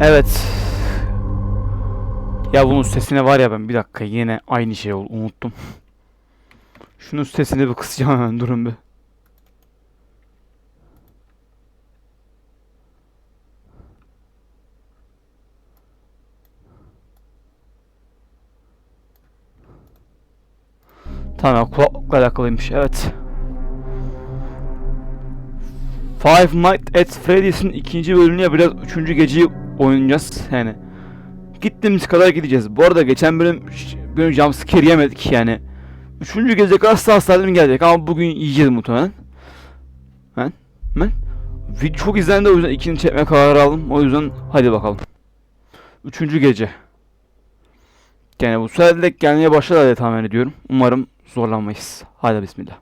Evet. Ya bunun sesine var ya ben bir dakika yine aynı şey oldu unuttum. Şunun sesini bir kısacağım hemen durun bir. Tamam kulaklıkla alakalıymış evet. Five Nights at Freddy's'in ikinci bölümünü yapacağız. Üçüncü geceyi oynayacağız yani. Gittiğimiz kadar gideceğiz. Bu arada geçen bölüm bölüm jumpscare yemedik yani. Üçüncü gece asla salim gelecek ama bugün yiyeceğiz muhtemelen. Ben, ben. Video çok izlendi o yüzden ikinci çekme kararı aldım. O yüzden hadi bakalım. Üçüncü gece. Yani bu de gelmeye başladı diye tahmin ediyorum. Umarım zorlanmayız. Hadi bismillah.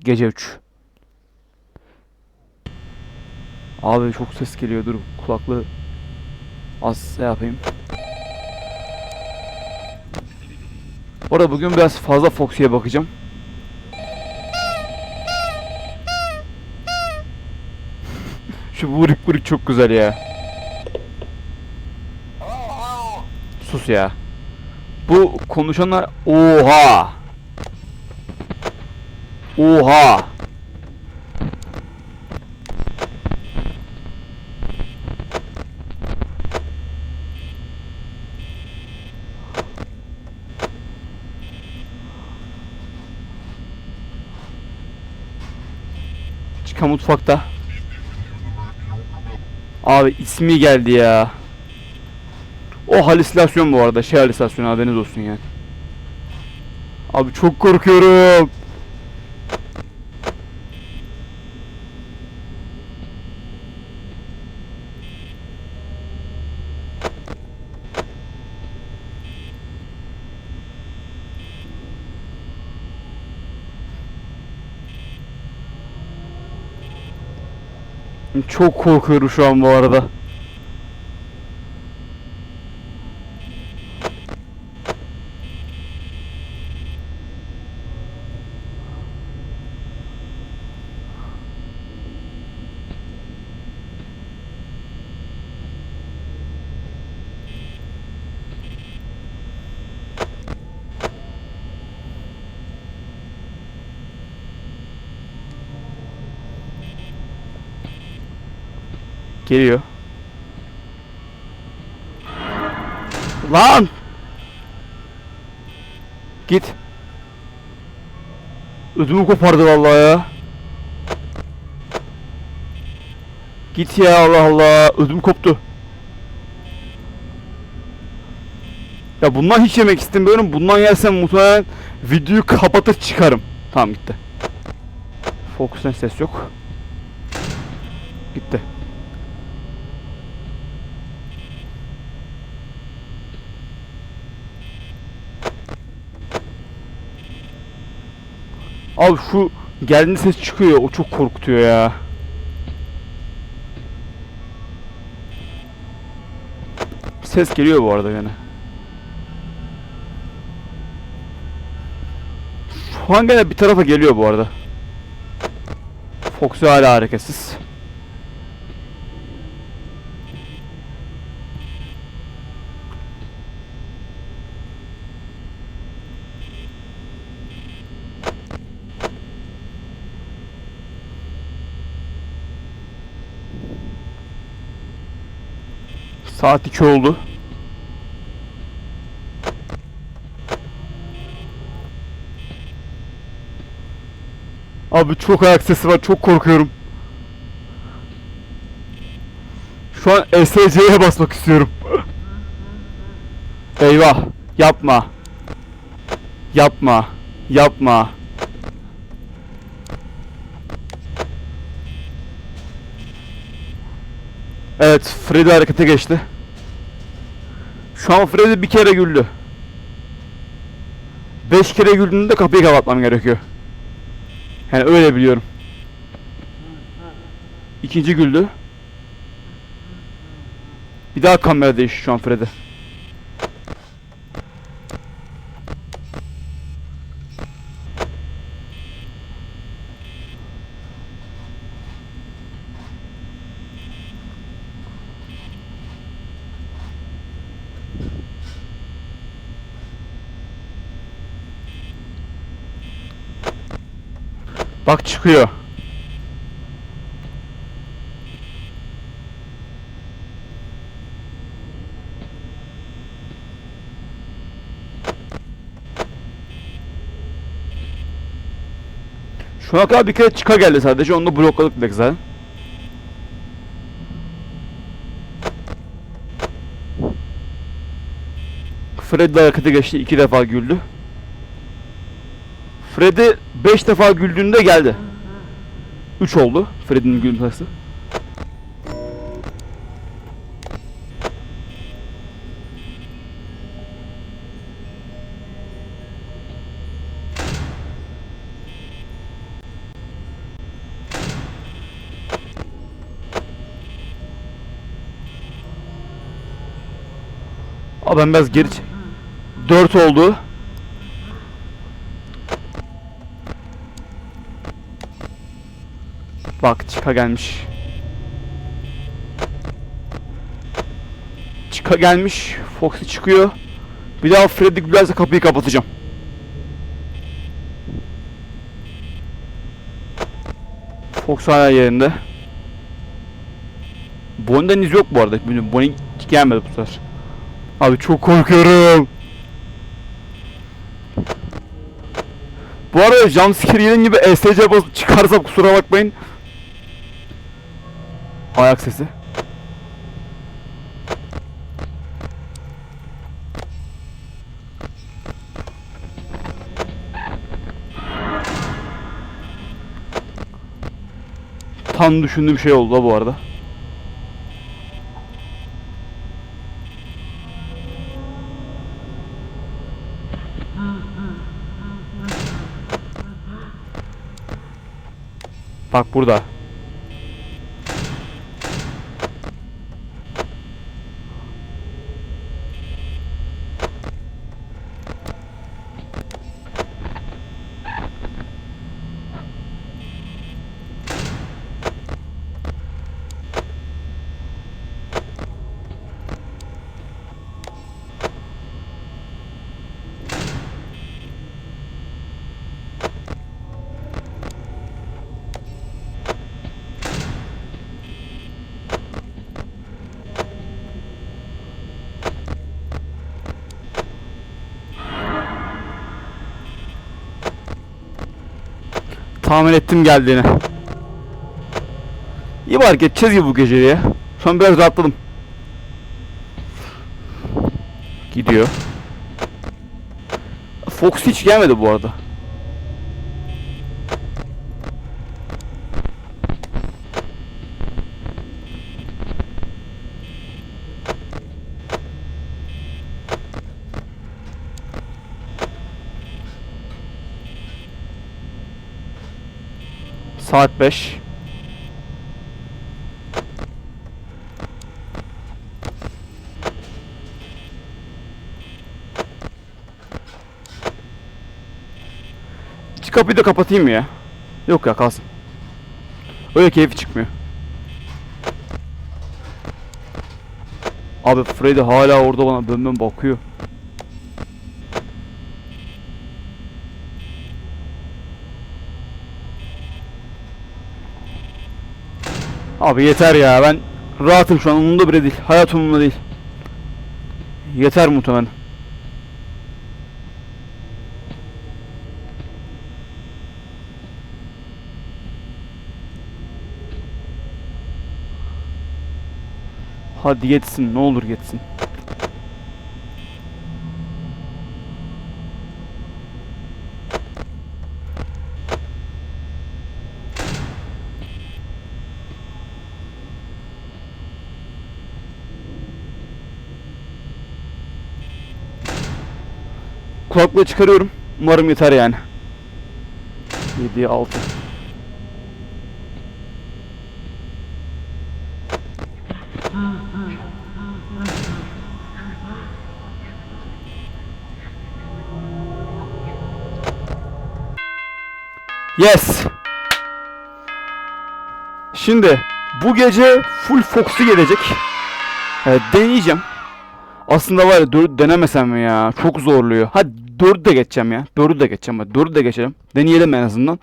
Gece 3. Abi çok ses geliyor dur kulaklığı az şey yapayım. Bu arada bugün biraz fazla Foxy'ye bakacağım. Şu vurik vurik çok güzel ya. Sus ya. Bu konuşanlar oha. Oha. Çıkan mutfakta. Abi ismi geldi ya. O halüsinasyon bu arada. Şey halüsinasyonu haberiniz olsun yani. Abi çok korkuyorum. Çok korkuyorum şu an bu arada. Geliyor. Lan! Git. Ödümü kopardı vallahi ya. Git ya Allah Allah. Ödüm koptu. Ya bundan hiç yemek istemiyorum. Bundan yersem muhtemelen videoyu kapatır çıkarım. Tamam gitti. Fokus'tan ses yok. Gitti. Abi şu geldiğinde ses çıkıyor. O çok korkutuyor ya. Ses geliyor bu arada gene. Şu an gene bir tarafa geliyor bu arada. Foxy hala hareketsiz. Saat 2 oldu. Abi çok ayak sesi var. Çok korkuyorum. Şu an ESC'ye basmak istiyorum. Eyvah. Yapma. Yapma. Yapma. Evet, Freddy harekete geçti. Şu an Freddy bir kere güldü. Beş kere güldüğünde kapıyı kapatmam gerekiyor. Yani öyle biliyorum. İkinci güldü. Bir daha kamera değişti şu an Freddy. Bak çıkıyor. Şu ana kadar bir kere çıka geldi sadece onu da blokladık direkt zaten. Freddy harekete geçti iki defa güldü. Freddy 5 defa güldüğünde geldi. 3 oldu Freddy'nin gülme sayısı. Ben biraz geri... 4 oldu. Bak Chica gelmiş. Chica gelmiş. Foxy çıkıyor. Bir daha Freddy gülerse kapıyı kapatacağım. Fox hala yerinde. Bonnie'den iz yok bu arada. Bonnie gelmedi bu sefer. Abi çok korkuyorum. Bu arada jumpscare yediğim gibi SC basıp çıkarsam kusura bakmayın. Ayak sesi. Tam düşündüğüm şey oldu la bu arada. Bak burada. Tahmin ettim geldiğini. İyi bari geçeceğiz gibi bu geceyi ya. Şu an biraz rahatladım. Gidiyor. Fox hiç gelmedi bu arada. Saat 5. Şu kapıyı da kapatayım ya? Yok ya kalsın. Öyle keyfi çıkmıyor. Abi Freddy hala orada bana bön bakıyor. Abi yeter ya ben rahatım şu an umurumda bile değil. Hayat umurumda değil. Yeter muhtemelen. Hadi yetsin ne olur yetsin. Kulaklığı çıkarıyorum. Umarım yeter yani. 7 6 Yes. Şimdi bu gece full Fox'u gelecek. Ee, deneyeceğim. Aslında var ya 4'ü denemesem mi ya? Çok zorluyor. Hadi 4'ü de geçeceğim ya. 4'ü de geçeceğim. Hadi 4'ü de geçelim. Deneyelim en azından.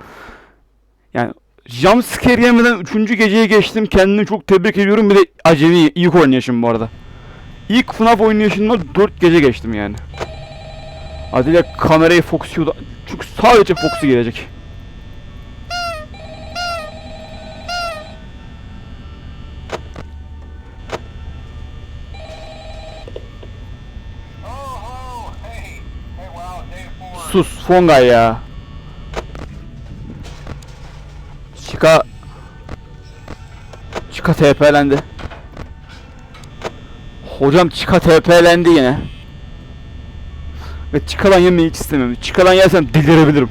Yani jumpscare yemeden 3. geceye geçtim. Kendimi çok tebrik ediyorum. Bir de acemi ilk oynayışım bu arada. İlk FNAF oynayışımda 4 gece geçtim yani. Adile kamerayı fokusuyordu. Çünkü sadece fokusu gelecek. Sus Fongay ya. Chica Chica TP'lendi. Hocam Chica TP'lendi yine. Ve Chica'dan yemeyi hiç istemiyorum. Chica'dan yersem delirebilirim.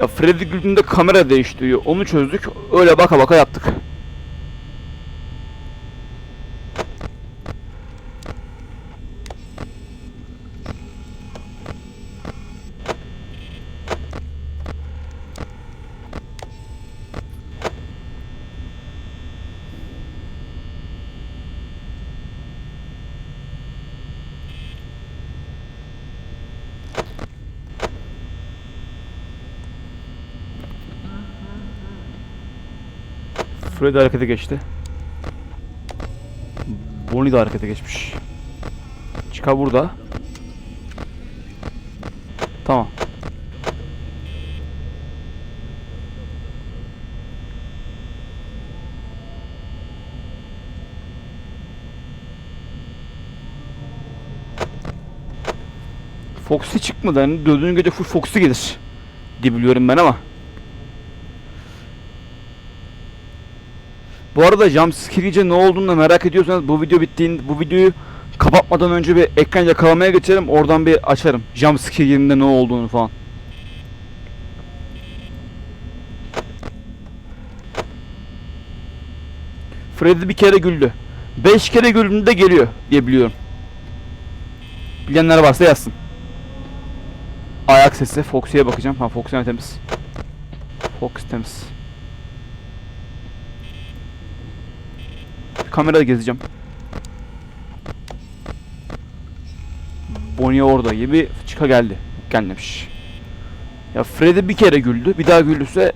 Ya Freddy güldüğünde kamera değiştiriyor. Onu çözdük. Öyle baka baka yaptık. Freddy harekete geçti. Bonnie de harekete geçmiş. Chica burada. Tamam. Foxy çıkmadı. Yani dördüncü gece full Foxy gelir. Diye biliyorum ben ama. Bu arada jumpscare'ince ne olduğunu merak ediyorsanız bu video bittiğinde bu videoyu kapatmadan önce bir ekran yakalamaya geçelim oradan bir açarım. Jumpscare yerinde ne olduğunu falan. Freddy bir kere güldü. 5 kere güldüğünde geliyor diye biliyorum. Bilenler varsa yazsın. Ayak sesi. Foxy'ye bakacağım. Ha Foxy temiz. Fox temiz. Kamerada gezeceğim. Bonnie orada gibi çıka geldi. Gelmemiş. Ya Freddy bir kere güldü. Bir daha güldüyse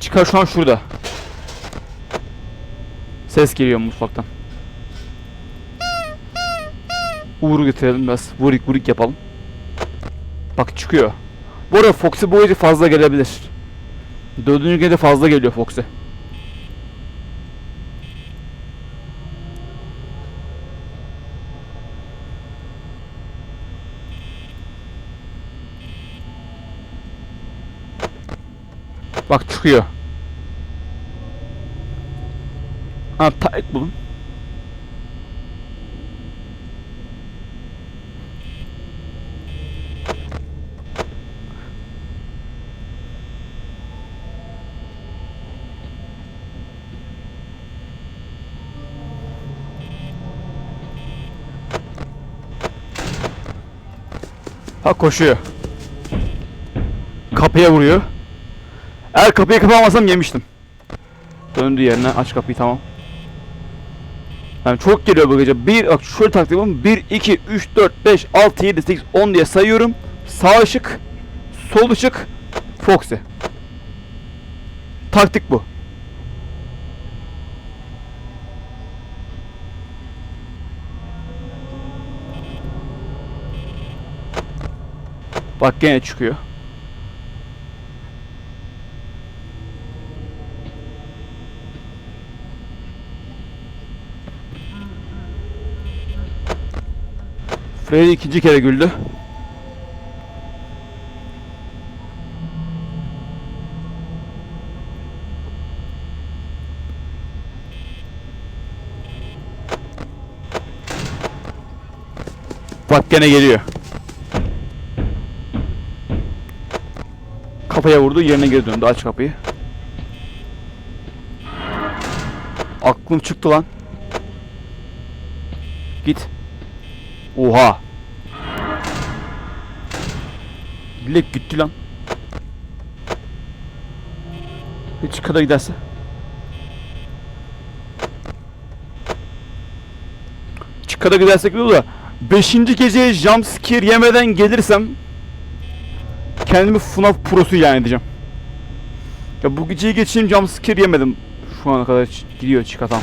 Çıkar şu an şurada. Ses geliyor mutfaktan. Uğur'u getirelim biraz. Vurik vurik yapalım. Bak çıkıyor. Bu arada Foxy bu gece fazla gelebilir. Dördüncü gece fazla geliyor Foxy. Bak çıkıyor. Ha tight bulun. Ha koşuyor. Kapıya vuruyor. Eğer kapıyı kapamasam yemiştim. Döndü yerine aç kapıyı tamam. Yani çok geliyor bu gece. Bir bak şöyle taktik yapalım. 1 2 3 4 5 6 7 8 10 diye sayıyorum. Sağ ışık, sol ışık, Foxy. Taktik bu. Bak gene çıkıyor. Freddy ikinci kere güldü. Bak gene geliyor. Kapıya vurdu yerine geri döndü aç kapıyı. Aklım çıktı lan. Git. Oha. Dilek gitti lan. Hiç kadar giderse. Çıkada gidersek olur da 5. geceye jumpscare yemeden gelirsem kendimi FNAF prosu ilan edeceğim. Ya bu geceyi geçeyim jumpscare yemedim. Şu ana kadar gidiyor çikatan.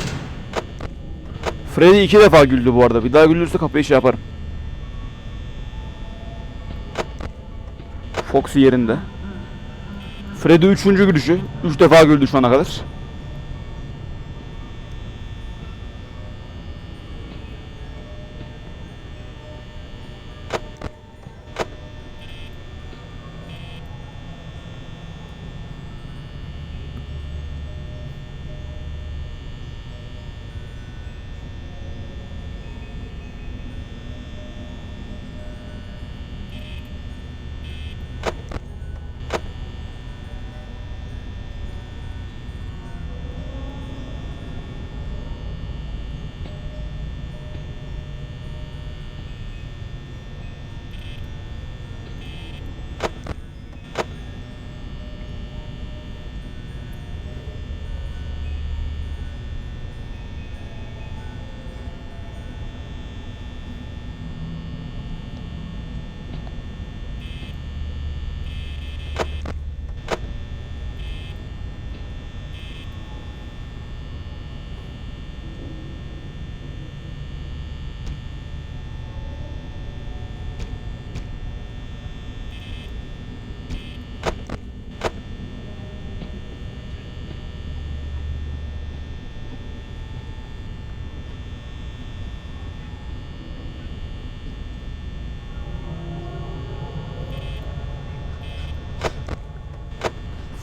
Freddy iki defa güldü bu arada. Bir daha güldürse kapıyı şey yaparım. Foxy yerinde. Freddy üçüncü gülüşü. Üç defa güldü şu ana kadar.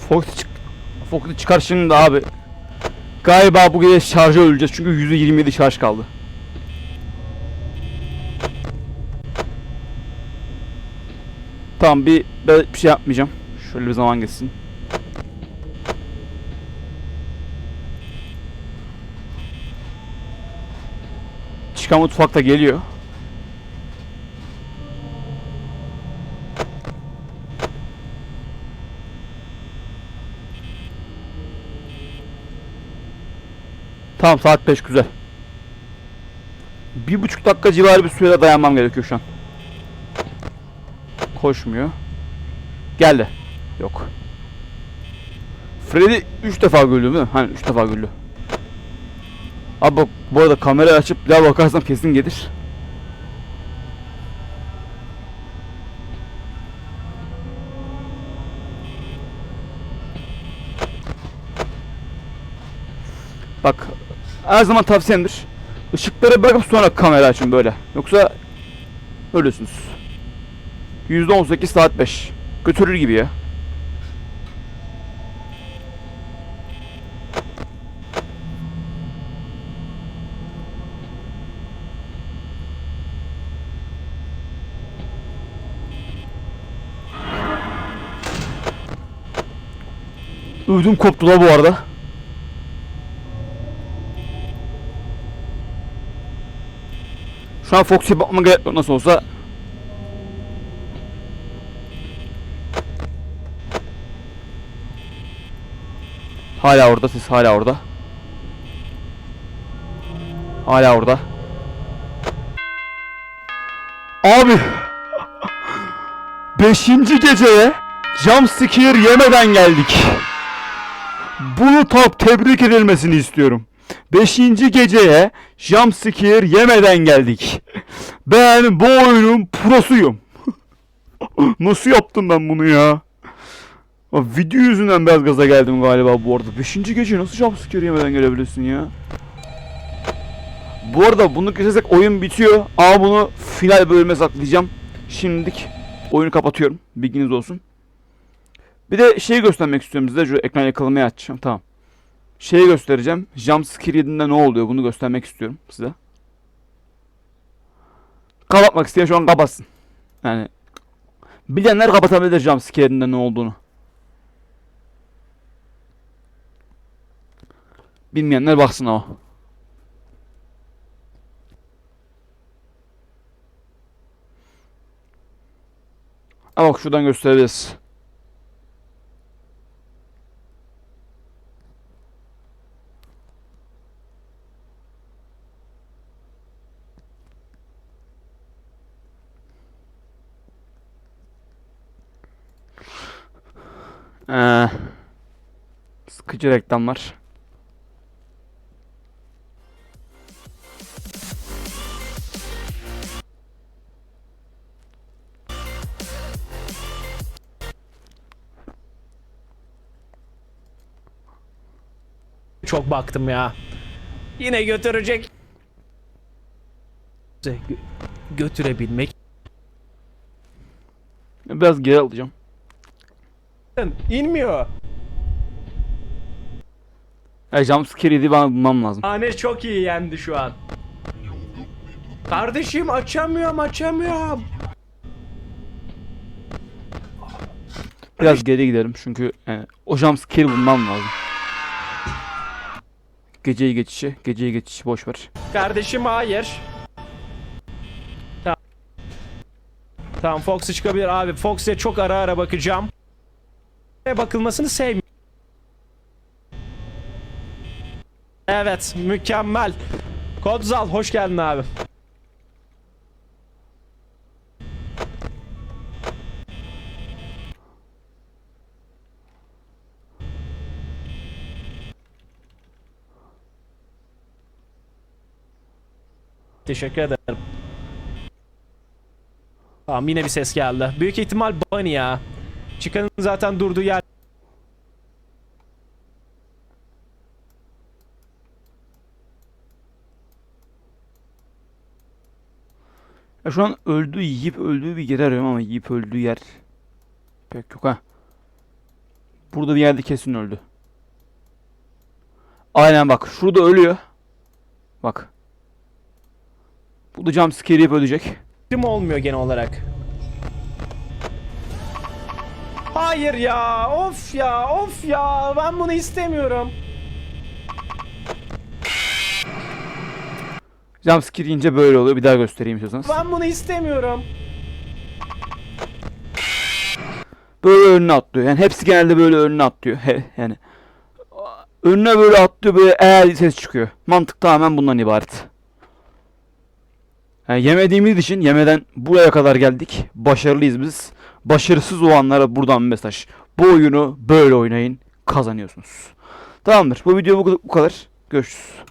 Foxy çık Foxy çıkar şimdi abi. Galiba bu gece şarja öleceğiz çünkü %27 şarj kaldı. Tamam bir bir şey yapmayacağım. Şöyle bir zaman geçsin. Çıkan mutfakta geliyor. Tamam saat 5 güzel. Bir buçuk dakika civarı bir sürede dayanmam gerekiyor şu an. Koşmuyor. Geldi. Yok. Freddy 3 defa güldü değil mi? Hani 3 defa güldü. Abi bu arada kamera açıp bir daha bakarsam kesin gelir. Bak her zaman tavsiyemdir. Işıkları bırakıp sonra kamera açın böyle. Yoksa ölürsünüz. %18 saat 5. Götürür gibi ya. Ödüm koptu la bu arada. Şu an Foxy'ye bakmama gerek yok nasıl olsa. Hala orada siz hala orada. Hala orada. Abi. Beşinci geceye jumpscare yemeden geldik. Bunu top tebrik edilmesini istiyorum. Beşinci geceye jumpscare yemeden geldik. Ben bu oyunun prosuyum. Nasıl yaptım ben bunu ya? Abi video yüzünden biraz gaza geldim galiba bu arada. Beşinci gece nasıl jumpscare yemeden gelebilirsin ya? Bu arada bunu kesersek oyun bitiyor. Ama bunu final bölüme saklayacağım. Şimdilik oyunu kapatıyorum. Bilginiz olsun. Bir de şeyi göstermek istiyorum size. Şu ekran yakalamayı açacağım. Tamam şey göstereceğim. Jumpscare yediğinde ne oluyor bunu göstermek istiyorum size. Kapatmak isteyen şu an kapatsın. Yani bilenler kapatabilir jumpscare'inde ne olduğunu. Bilmeyenler baksın ama. Ama bak şuradan göstereceğiz. Sıkıcı reklamlar. Çok baktım ya. Yine götürecek. Gö- götürebilmek. Biraz geri alacağım. İnmiyor. Ya jumpscare yedi bana bulmam lazım. Hane çok iyi yendi şu an. Kardeşim açamıyorum açamıyorum. Biraz geri gidelim çünkü yani, o jumpscare bulmam lazım. Geceyi geçişi, geceyi geçişi boş ver. Kardeşim hayır. Tamam. Tamam Fox'u çıkabilir abi. Fox'e çok ara ara bakacağım. Bakılmasını sevmiyorum. Evet mükemmel. Kodzal hoş geldin abi. Teşekkür ederim. Tamam yine bir ses geldi. Büyük ihtimal Bunny ya. Çıkanın zaten durduğu yer. Ya şu an öldüğü, yiyip öldüğü bir yer arıyorum ama yiyip öldüğü yer pek yok ha. Burada bir yerde kesin öldü. Aynen bak şurada ölüyor. Bak. Burada jumpscare yiyip ölecek. Kim olmuyor genel olarak. Hayır ya. Of ya. Of ya. Ben bunu istemiyorum. Jumpscare yiyince böyle oluyor. Bir daha göstereyim istiyorsanız. Ben bunu istemiyorum. Böyle önüne atlıyor. Yani hepsi genelde böyle önüne atlıyor. Yani önüne böyle atlıyor böyle eğer ses çıkıyor. Mantık tamamen bundan ibaret. Yani yemediğimiz için yemeden buraya kadar geldik. Başarılıyız biz. Başarısız olanlara buradan mesaj. Bu oyunu böyle oynayın. Kazanıyorsunuz. Tamamdır. Bu video bu kadar. Görüşürüz.